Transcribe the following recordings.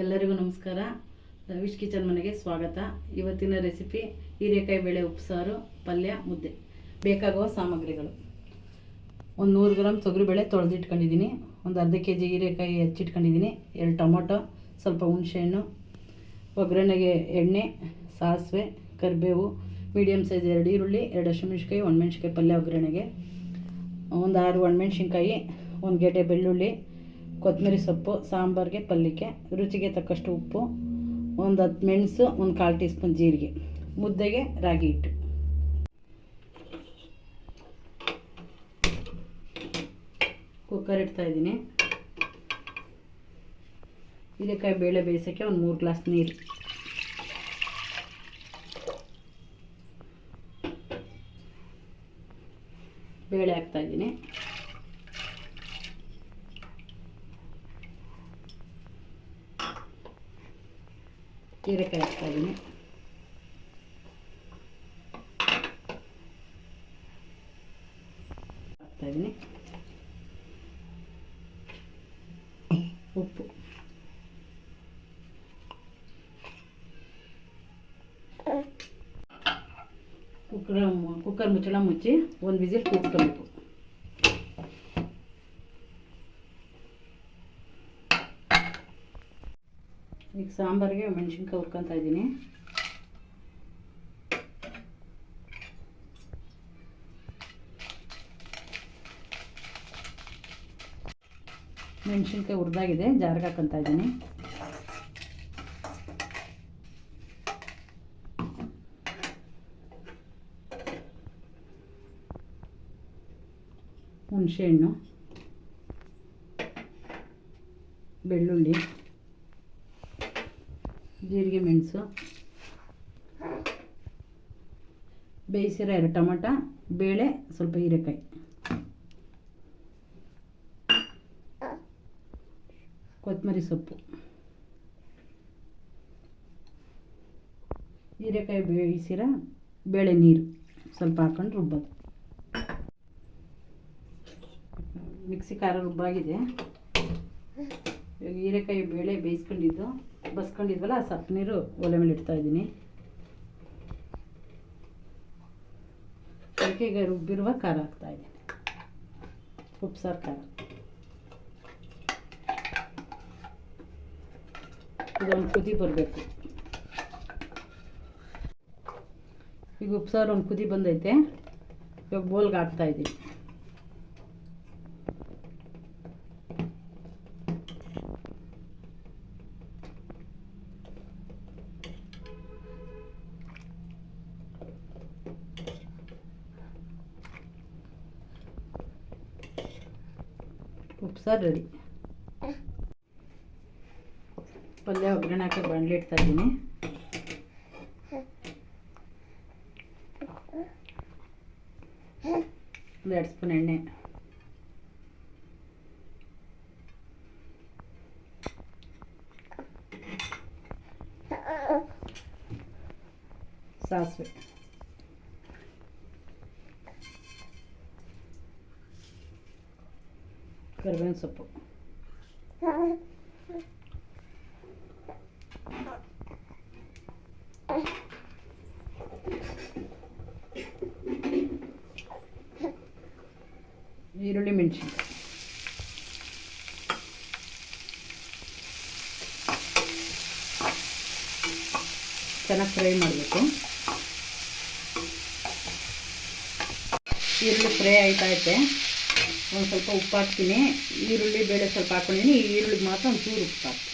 ಎಲ್ಲರಿಗೂ ನಮಸ್ಕಾರ. ರವೀಶ್ ಕಿಚನ್ ಮನೆಗೆ ಸ್ವಾಗತ. ಇವತ್ತಿನ ರೆಸಿಪಿ ಹೀರೆಕಾಯಿ ಬೇಳೆ ಉಪ್ಸಾರು, ಪಲ್ಯ, ಮುದ್ದೆ. ಬೇಕಾಗುವ ಸಾಮಗ್ರಿಗಳು. ಒಂದು ನೂರು ಗ್ರಾಮ್ ತೊಗರಿಬೇಳೆ ತೊಳೆದಿಟ್ಕೊಂಡಿದ್ದೀನಿ. ಒಂದು ಅರ್ಧ ಕೆ ಜಿ ಹೀರೆಕಾಯಿ ಹೆಚ್ಚಿಟ್ಕೊಂಡಿದ್ದೀನಿ. ಎರಡು ಟೊಮೊಟೊ, ಸ್ವಲ್ಪ ಹುಣಸೆಹಣ್ಣು ಒಗ್ಗರಣೆಗೆ ಎಣ್ಣೆ, ಸಾಸಿವೆ, ಕರಿಬೇವು ಮೀಡಿಯಮ್ ಸೈಜ್ ಎರಡು ಈರುಳ್ಳಿ, ಎರಡು ಹಸಿಮೆಣ್ಸಿಕಾಯಿ ಒಣಮೆಣ್ಸಿಕಾಯಿ ಪಲ್ಯ ಒಗ್ಗರಣೆಗೆ, ಒಂದು ಆರು ಒಣಮೆಣ್ಸಿನ್ಕಾಯಿ, ಒಂದು ಗೆಡ್ಡೆ ಬೆಳ್ಳುಳ್ಳಿ ಕೊತ್ತಂಬರಿ ಸೊಪ್ಪು, ಸಾಂಬಾರಿಗೆ ಪಲ್ಯಕ್ಕೆ ರುಚಿಗೆ ತಕ್ಕಷ್ಟು ಉಪ್ಪು, ಒಂದು ಹತ್ತು ಮೆಣಸು, ಒಂದು ಕಾಲು ಟೀ ಸ್ಪೂನ್ ಜೀರಿಗೆ, ಮುದ್ದೆಗೆ ರಾಗಿ ಹಿಟ್ಟು. ಕುಕ್ಕರ್ ಇಡ್ತಾ ಇದ್ದೀನಿ. ಹೀರೆಕಾಯಿ ಬೇಳೆ ಬೇಯಿಸೋಕ್ಕೆ ಒಂದು ಮೂರು ಗ್ಲಾಸ್ ನೀರು. ಬೇಳೆ ಹಾಕ್ತಾ ಇದ್ದೀನಿ ಹೀರೆಕಾಯಿ ಹಾಕ್ತಾ ಇದ್ದೀನಿ ಹಾಕ್ತಾ ಇದ್ದೀನಿ ಉಪ್ಪು ಕುಕ್ಕರ್ ಕುಕ್ಕರ್ ಮುಚ್ಚಳ ಮುಚ್ಚಿ ಒಂದು ವಿಸಿಲ್ ಕೂಗ್ಸ್ಕೊಬೇಕು ಈಗ ಸಾಂಬಾರಿಗೆ ಮೆಣಸಿನ್ಕಾಯಿ ಹುರ್ಕೊತಾ ಇದ್ದೀನಿ. ಮೆಣಸಿನ್ಕಾಯಿ ಹುರಿದಾಗಿದೆ ಜಾರಿಗೆ ಹಾಕೊತಾ ಇದ್ದೀನಿ. ಹುಣಸೆಹಣ್ಣು ಬೆಳ್ಳುಳ್ಳಿ. ಜೀರಿಗೆ ಮೆಣಸು, ಬೇಯಿಸಿರೋ ಎರಡು ಟೊಮಟ, ಬೇಳೆ, ಸ್ವಲ್ಪ ಹೀರೆಕಾಯಿ. ಕೊತ್ತಂಬರಿ ಸೊಪ್ಪು. ಹೀರೆಕಾಯಿ ಬೇಯಿಸಿರೋ ಬೇಳೆ ನೀರು ಸ್ವಲ್ಪ ಹಾಕೊಂಡು ರುಬ್ಬೋದು. ಮಿಕ್ಸಿ ಖಾರ ರುಬ್ಬಾಗಿದೆ. ಹೀರೆಕಾಯಿ, ಬೇಳೆ ಬೇಯಿಸ್ಕೊಂಡಿದ್ದು. ಬಸ್ಕೊಂಡಿದ್ವಲ್ಲ, ಆ ಸಪ್ಪು ನೀರು ಒಲೆ ಮೇಲೆ ಇಡ್ತಾ ಇದ್ದೀನಿ. ಅದಕ್ಕೆ ರುಬ್ಬಿರುವ ಖಾರ ಹಾಕ್ತಾ ಇದ್ದೀನಿ. ಉಪ್ಸಾರು ಖಾರ. ಇದೊಂದು ಕುದಿ ಬರಬೇಕು. ಈಗ ಉಪ್ಸಾರು ಒಂದು ಕುದಿ ಬಂದೈತೆ. ಇವಾಗ ಬೋಲ್ಗೆ ಹಾಕ್ತಾ ಇದ್ದೀನಿ. ಉಪ್ಸಾರು ರೆಡಿ ಪಲ್ಯ ಒಗ್ಗರಣೆ ಹಾಕಿ ಬಾಣಲಿ ಇಡ್ತಾ ಇದ್ದೀನಿ. ಒಂದು ಎರಡು ಸ್ಪೂನ್ ಎಣ್ಣೆ. ಸಾಸಿವೆ. ಕರಿಬೇವಿನ ಸೊಪ್ಪು. ಈರುಳ್ಳಿ ಮೆಣಸಿನ. ಚೆನ್ನಾಗಿ ಫ್ರೈ ಮಾಡಬೇಕು. ಈರುಳ್ಳಿ ಫ್ರೈ ಆಯ್ತಾ ಐತೆ. ಒಂದು ಸ್ವಲ್ಪ ಉಪ್ಪು ಹಾಕ್ತೀನಿ ಈರುಳ್ಳಿ, ಬೇಳೆ ಸ್ವಲ್ಪ ಹಾಕೊಂಡೀನಿ. ಈರುಳ್ಳಿಗೆ ಮಾತ್ರ ಒಂದು ಚೂರು ಉಪ್ಪು ಹಾಕ್ತೀನಿ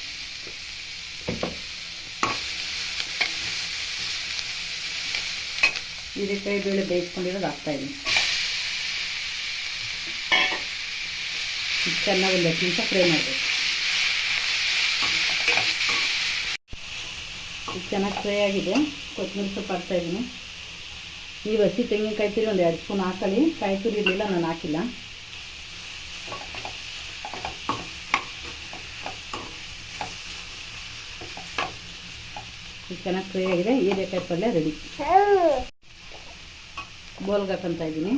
ಹೀರೆಕಾಯಿ ಬೇಳೆ ಬೇಯಿಸ್ಕೊಂಡಿರೋದು ಹಾಕ್ತಾಯಿದ್ದೀನಿ ಚೆನ್ನಾಗಿ ಒಂದು ಹತ್ತು ನಿಮಿಷ ಫ್ರೈ ಮಾಡಬೇಕು. ಚೆನ್ನಾಗಿ ಫ್ರೈ ಆಗಿದೆ. ಕೊತ್ತಂಬರಿ ಸೊಪ್ಪು ಹಾಕ್ತಾಯಿದ್ದೀನಿ ಈ ಹಸಿ ತೆಂಗಿನಕಾಯಿ ತುರಿ ಒಂದು ಎರಡು ಸ್ಪೂನ್ ಹಾಕೊಳ್ಳಿ ಕಾಯಿ ತುರಿ ಇರಲಿಲ್ಲ, ನಾನು ಹಾಕಿಲ್ಲ. ಇದು ಚೆನ್ನಾಗಿ ಫ್ರೈ ಆಗಿದೆ. ಹೀರೆಕಾಯಿ ಪಲ್ಯ ರೆಡಿ ಬೋಲ್ಗೆ ಹಾಕೊಂತ ಇದ್ದೀನಿ.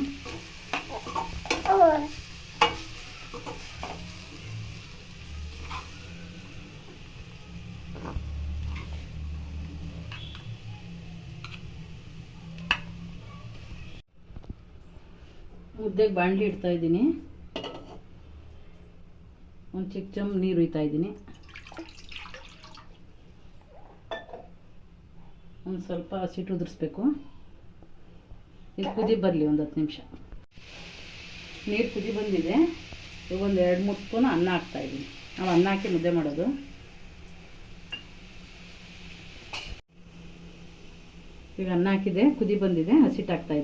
ಮುದ್ದೆಗೆ ಬಾಂಡ್ಲಿ ಇಡ್ತಾ ಇದ್ದೀನಿ. ಒಂದು ಚಿಕ್ಕ ಚಮ್ ನೀರು ಹುಯ್ತಾ ಇದ್ದೀನಿ. ಒಂದು ಸ್ವಲ್ಪ ಹಸಿಟ್ಟು ಉದುರಿಸ್ಬೇಕು. ಇದು ಕುದಿ ಬರಲಿ ಒಂದು ಹತ್ತು ನಿಮಿಷ. ನೀರು ಕುದಿ ಬಂದಿದೆ. ಈಗ ಒಂದು ಎರಡು ಮೂರು ಸ್ಪೂನ್ ಅನ್ನ ಹಾಕ್ತಾಯಿದ್ದೀನಿ ನಾವು ಅನ್ನ ಹಾಕಿ ಮುದ್ದೆ ಮಾಡೋದು. ಈಗ ಅನ್ನ ಹಾಕಿದೆ ಕುದಿ ಬಂದಿದೆ ಹಸಿಟ್ಟು ಹಾಕ್ತಾ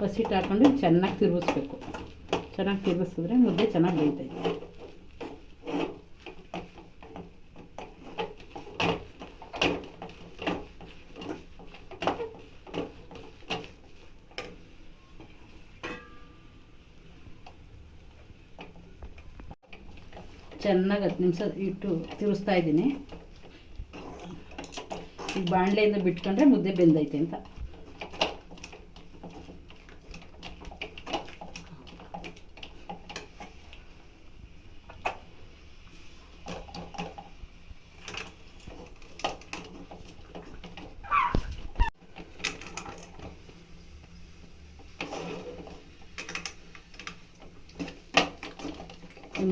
ಹಸಿಟ್ಟು ಹಾಕೊಂಡು ಚೆನ್ನಾಗಿ ತಿರುಗಿಸ್ಬೇಕು. ಚೆನ್ನಾಗಿ ತಿರುಗಿಸಿದ್ರೆ ಮುದ್ದೆ ಚೆನ್ನಾಗಿ ಬೇಯ್ತೈತೆ ಚೆನ್ನಾಗಿ ಹತ್ತು ನಿಮಿಷ ಇಟ್ಟು ತಿರುಗಿಸ್ತಾ ಇದ್ದೀನಿ. ಈಗ ಬಾಣಲೆಯಿಂದ ಬಿಟ್ಕೊಂಡ್ರೆ ಮುದ್ದೆ ಬೆಂದೈತೆ ಅಂತ.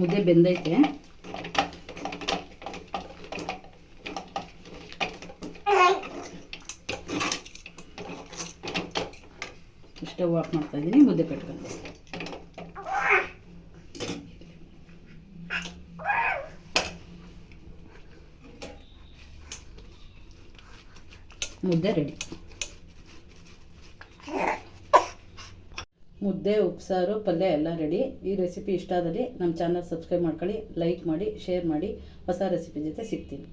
ಮುದ್ದೆ ಬೆಂದೈತೆ. ಸ್ಟವ್ ಆಫ್ ಮಾಡ್ತಾ ಇದ್ದೀನಿ ಮುದ್ದೆ ಕಟ್ಕೊಂಡು ಮುದ್ದೆ ರೆಡಿ. ಮುದ್ದೆ, ಉಪ್ಸಾರು, ಪಲ್ಯ ಎಲ್ಲ ರೆಡಿ ಈ ರೆಸಿಪಿ ಇಷ್ಟ ಆದಲ್ಲಿ ನಮ್ಮ ಚಾನಲ್ ಸಬ್ಸ್ಕ್ರೈಬ್ ಮಾಡ್ಕೊಳ್ಳಿ ಲೈಕ್ ಮಾಡಿ ಶೇರ್ ಮಾಡಿ. ಹೊಸ ರೆಸಿಪಿ ಜೊತೆ ಸಿಗ್ತೀನಿ.